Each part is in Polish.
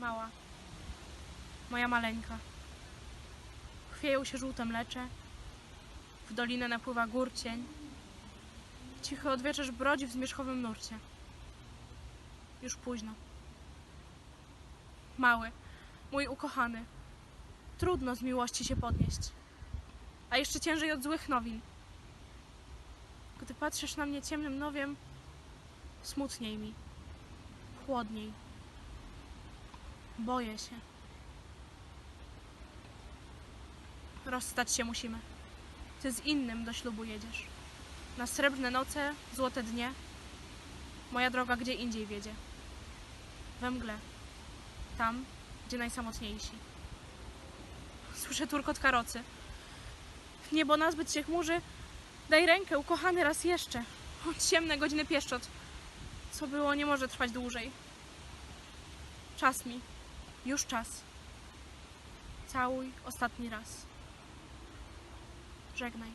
Mała. Moja maleńka. Chwieją się żółte mlecze. W dolinę napływa gór cień. Cichy odwieczerz brodzi w zmierzchowym nurcie. Już późno. Mały, mój ukochany. Trudno z miłości się podnieść. A jeszcze ciężej od złych nowin. Gdy patrzysz na mnie ciemnym nowiem, smutniej mi. Chłodniej. Boję się. Rozstać się musimy. Ty z innym do ślubu jedziesz. Na srebrne noce, złote dnie. Moja droga gdzie indziej wiedzie. We mgle. Tam, gdzie najsamotniejsi. Słyszę turkot karocy. Niebo nazbyt się chmurzy. Daj rękę, ukochany raz jeszcze. O, ciemne godziny pieszczot. Co było, nie może trwać dłużej. Czas mi. Już czas. Całuj ostatni raz. Żegnaj.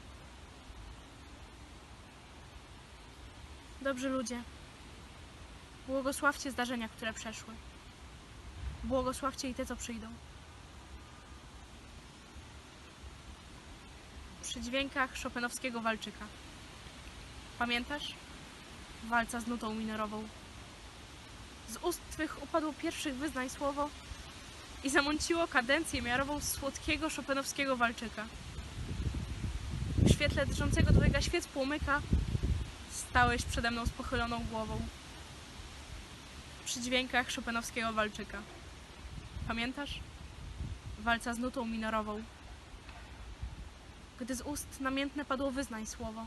Dobrzy ludzie, błogosławcie zdarzenia, które przeszły. Błogosławcie i te, co przyjdą. Przy dźwiękach Chopinowskiego walczyka. Pamiętasz? Walca z nutą minorową. Z ust twych upadło pierwszych wyznań słowo i zamąciło kadencję miarową słodkiego Chopinowskiego walczyka. W świetle drżącego dwojga świec płomyka stałeś przede mną z pochyloną głową. Przy dźwiękach Chopinowskiego walczyka. Pamiętasz? Walca z nutą minorową. Gdy z ust namiętne padło wyznań słowo.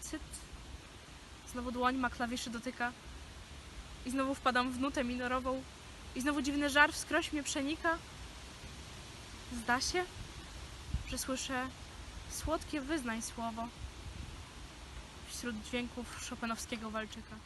Cyt. Znowu dłoń ma klawiszy dotyka. I znowu wpadam w nutę minorową. I znowu dziwny żar wskroś mnie przenika. Zda się, że słyszę słodkie wyznań słowo wśród dźwięków Chopinowskiego walczyka.